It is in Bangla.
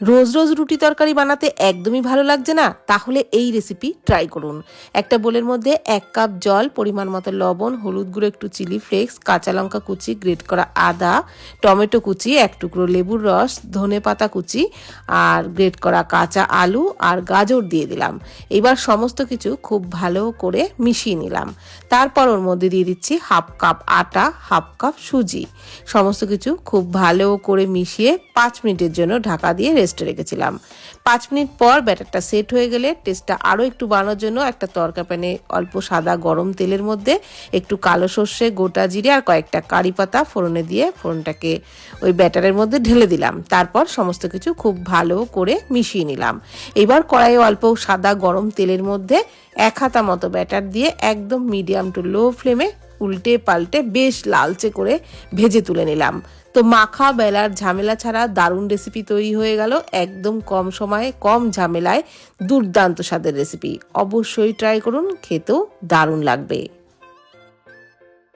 রোজ রোজ রুটি তরকারি বানাতে একদমই ভালো লাগছে না? তাহলে এই রেসিপি ট্রাই করুন। একটা বোলের মধ্যে এক কাপ জল, পরিমাণ মতো লবণ, হলুদ গুঁড়ো, একটু চিলি ফ্লেক্স কাঁচা লঙ্কা কুচি গ্রেট করা আদা, টমেটো কুচি, এক টুকরো লেবুর রস, ধনে পাতা কুচি আর গ্রেট করা কাঁচা আলু আর গাজর দিয়ে দিলাম। এবার সমস্ত কিছু খুব ভালো করে মিশিয়ে নিলাম। তারপর ওর মধ্যে দিয়ে দিচ্ছি হাফ কাপ আটা হাফ কাপ সুজি। সমস্ত কিছু খুব ভালো করে মিশিয়ে পাঁচ মিনিটের জন্য ঢাকা দিয়ে রেস্টে রেখেছিলাম। পাঁচ মিনিট পর ব্যাটারটা সেট হয়ে গেলে টেস্টটা আরও একটু বানানোর জন্য একটা তরকা প্যানে অল্প সাদা গরম তেলের মধ্যে একটু কালো সর্ষে, গোটা জিরে আর কয়েকটা কারি পাতা ফোড়নে দিয়ে ফোড়নটাকে ওই ব্যাটারের মধ্যে ঢেলে দিলাম। তারপর সমস্ত কিছু খুব ভালো করে মিশিয়ে নিলাম। এবার কড়াইয়ে অল্প সাদা গরম তেলের মধ্যে এক হাতা মতো ব্যাটার দিয়ে একদম মিডিয়াম টু লো ফ্লেমে উল্টে পাল্টে বেশ লালচে করে ভেজে তুলে নিলাম। তো মাখা বেলার ঝামেলা ছাড়া দারুণ রেসিপি তৈরি হয়ে গেল একদম কম সময়ে, কম ঝামেলায় দুর্দান্ত স্বাদের রেসিপি অবশ্যই ট্রাই করুন, খেতেও দারুণ লাগবে।